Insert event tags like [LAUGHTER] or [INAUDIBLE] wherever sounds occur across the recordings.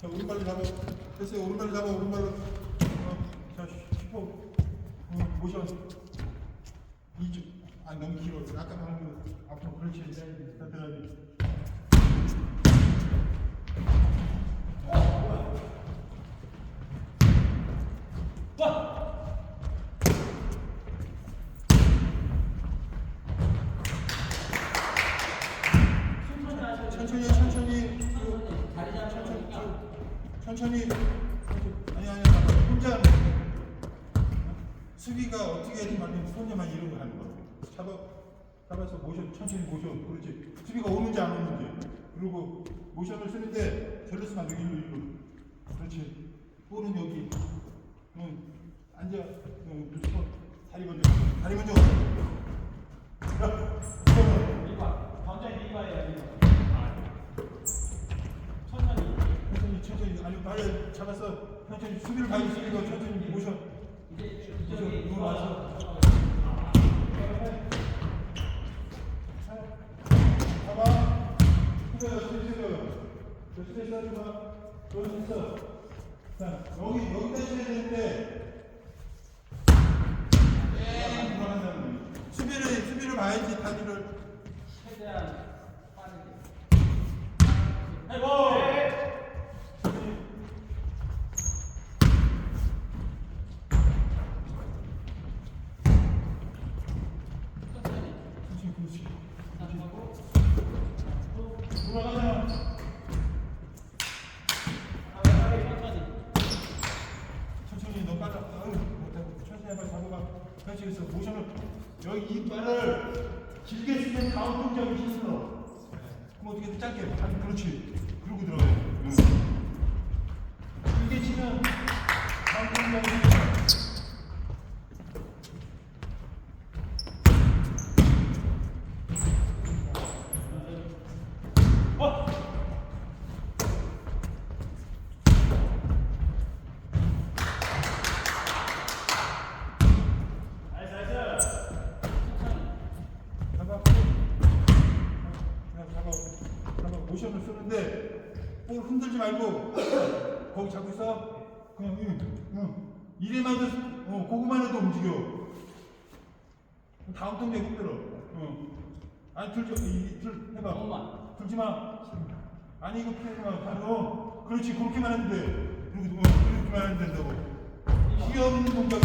자, 오른발로 잡아. 됐어요. 오른발로 잡아. 오른발로. 어, 자, 슈퍼. 어, 모션. 이쪽. 아, 너무 길어. 아까 거. 앞으로 그렇지. 다 들어야 돼. 천 천천히. 아니, 아니. 혼자. 수비가 어떻게 해야지 말면 손녀만 이런 거 하는 거야. 잡아, 잡아서 모션, 천천히 모션. 그렇지. 수비가 오는지 안 오는지. 그리고 모션을 쓰는데 절로 쓰면 안 돼. 일로, 일로. 그렇지. 볼은 여기. 응. 앉아. 응. 손. 다리 먼저. 다리 먼저. 야. 이거는 밀과 당장 밀과예요 밀과 천천히 천천히. 아니, 빨리 잡았어. 천천히. 수비를 가야지. 수비가 천천히 모션. 이제 모션. 봐봐. 자, 여기, 되는데. 예. 수비를, 수비를 봐야지, 다리를. 최대한 빠르게 천천히 그렇지, 그렇지. 하고 돌아가자. 천천히 천천히 천천히 너 빨라. 아유, 못하고. 천천히 해봐, 잡아가. 그래서 모션을. 여기 이 발을 길게 쓰면 다음 동작이 힘들어. 그럼 어떻게 짧게. 아니, 그렇지. 그러고. 응. 길게 치면 다음 동작이 볼 흔들지 말고 [COUGHS] 거기 잡고 있어. 그냥 응, 응. 이래만 해도 어, 해도 움직여. 다음 동작 힘들어. 어. 아니 들지 이, 들 해봐. 너무만. 들지 마. 아니 이거 피하지 마. 바로 그렇지 그렇게만 하면 돼. 그리고 어, 그렇게만 하면 된다고. 귀여운 동작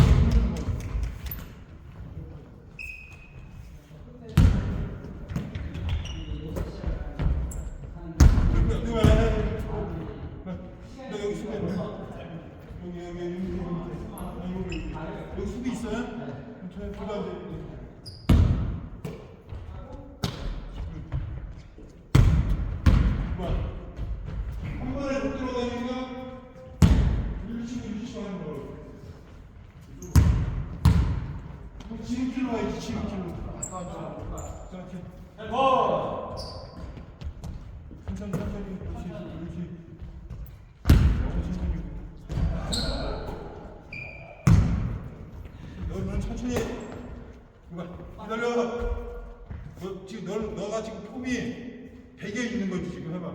너는 천천히 기다려 너 지금 너 너가 지금 폼이 베개 있는 거지 지금 해봐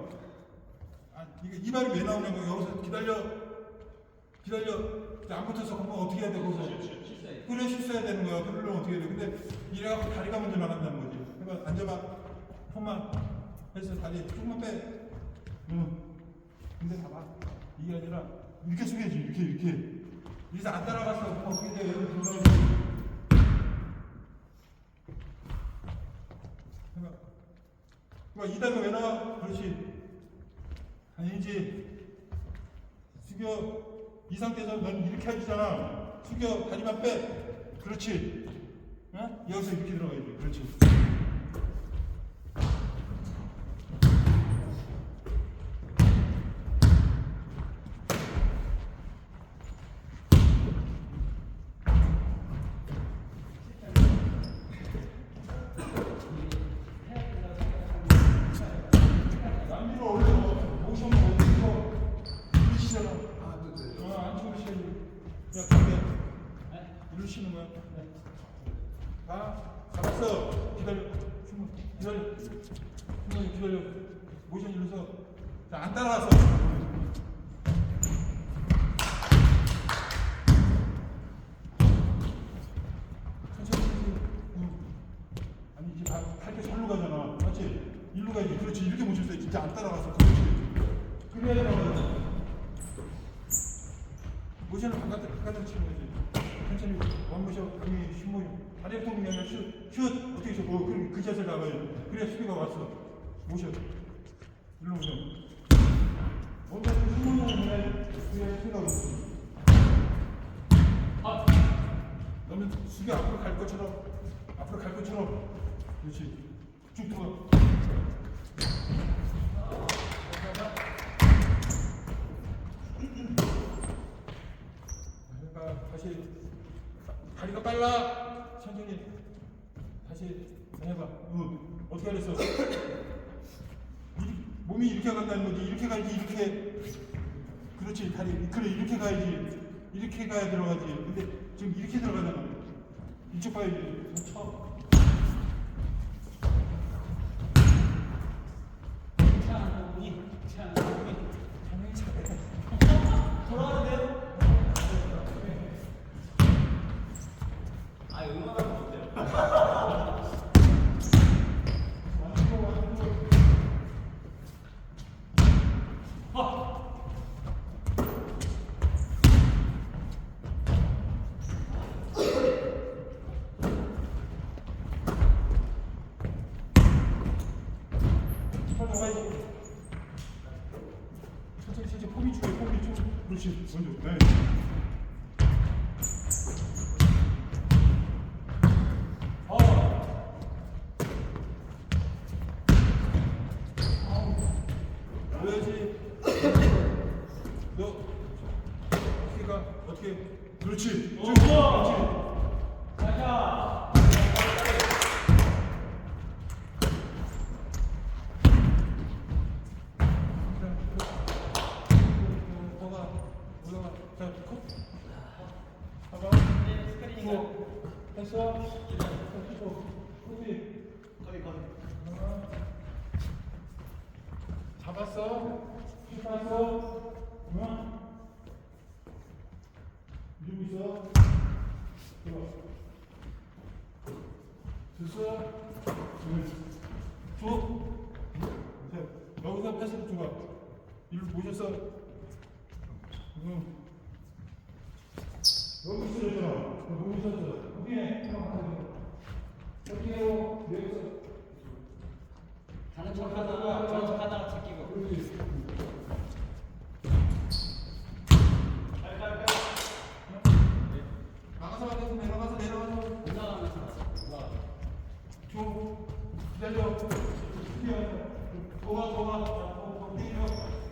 아 이거 이 발이 왜 나오냐고 여기서 기다려. 기다려 이제 안 붙어서 그러면 어떻게 해야 돼 거기서 그래 실수해야 되는 거야. 그러려면 어떻게 해야 돼? 근데 이래갖고 다리가 먼저 나간다는 거지. 해봐 앉아봐. 폼만 해서 다리 조금만 빼. 응. 근데 봐봐. 이게 아니라 이렇게 숙여야지 이렇게 이렇게. 여기서 안 따라갔어 그럼 어떻게 돼 여기 들어가야지 해봐 봐, 이 단어 왜 나와? 그렇지. 아니지. 숙여 이 상태에서 넌 이렇게 해주잖아. 숙여 다리만 빼. 그렇지. 어? 여기서 이렇게 들어가야지 그렇지 모션 이러서 안 따라와서. 어. 아니 이제 발게 절로 가잖아. 맞지? 일로 가야지. 그렇지. 이렇게 모실 때 진짜 안 따라가서. 그렇지. 그래야 되나 모션을 바깥으로 바깥으로 치는 거지. 천천히. 원모션 강의 슛모션. 다리 운동 그냥 슛 슛. 어떻게 쳐? 뭐, 그럼 그 자세를 나가야 그래야 수비가 왔어. 모션. 일로 슛모션을 해야 그래야 수비가 왔어. 아, 너는 수비 앞으로 갈 것처럼 앞으로 갈 것처럼. 그렇지. 쭉 들어가 그러니까 다시 다리가 빨라. 천천히. 다시 해봐. 응. 어떻게 하랬어 이- 몸 이 이렇게 간다는 거지 이렇게 가야지 이렇게. 그렇지 다리. 그래 이렇게 가야지. 이렇게 가야 들어가지. 근데 지금 이렇게 들어가잖아. 이쪽 봐야지. 쳐 천천히 천천히 폼이 중요해 폼이 좀 그렇지 먼저 네. 그래야지 너 어떻게 가 어떻게 그렇지 쭉 그렇지 가자. 올라가 올라가 자 컷. 봐봐 네, 스크린인가요? 또 됐어 또 코비 거기, 거기. 잡았어? 잡았어? 응? 밀고 있어? 들어 됐어? 자, 여기서 패스를 줘봐 일로 보셨어 응. 여기 있으랬잖아 여기 있었어 여기에 여기에요. 여기서 가는 척 하다가, 가는 척 하다가 제끼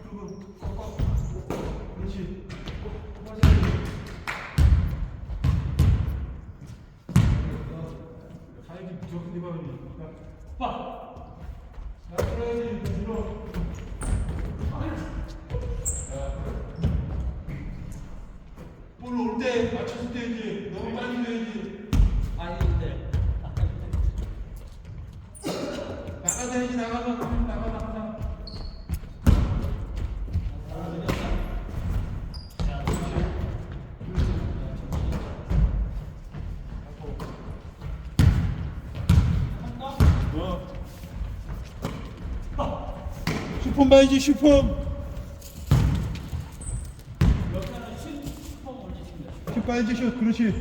그리고 꺾어 그렇지 가야지 무조 맞춰서 뛰어야지 너무 빨리 뛰어야지 아닌데. 나가서 해야지 나가서 나가 나가 슈퍼 봐야지 슈퍼 będzie się odkróci.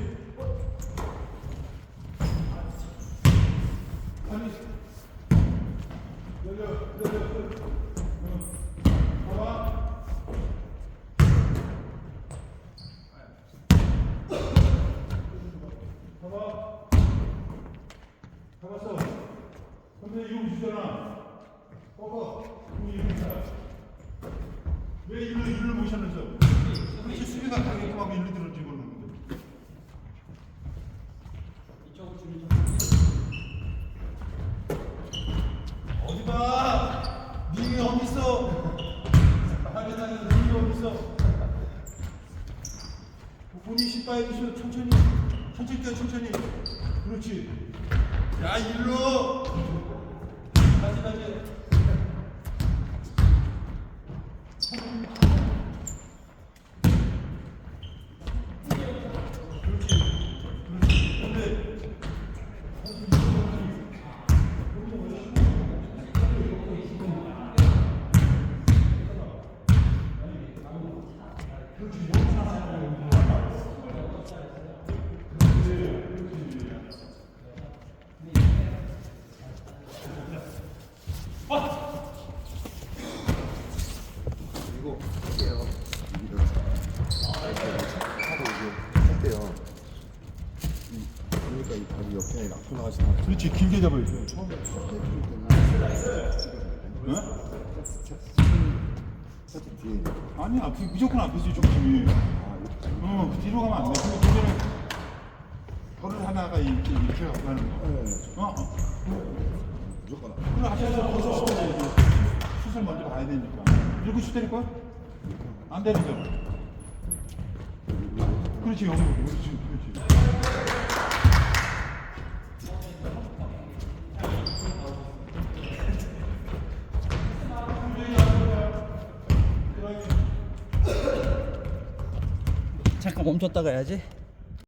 그렇지 길게 잡아야지. 처음에 수술 해줄 때는 어? 살짝 뒤에 있는 아니 앞 무조건 앞에서 중심이. 어, 그 뒤로 가면 안 돼. 근데 그거는 벌을 하나가 이렇게 이렇게 갖고 가는 거. 네, 어, 어. 무조건 그럼 앞에서 벌써 슛을 슛을 먼저 봐야 되니까. 이렇게 슛 때릴 거야? 안 거. 그렇지, 여기, 그렇지, 그렇지. 멈췄다가 해야지.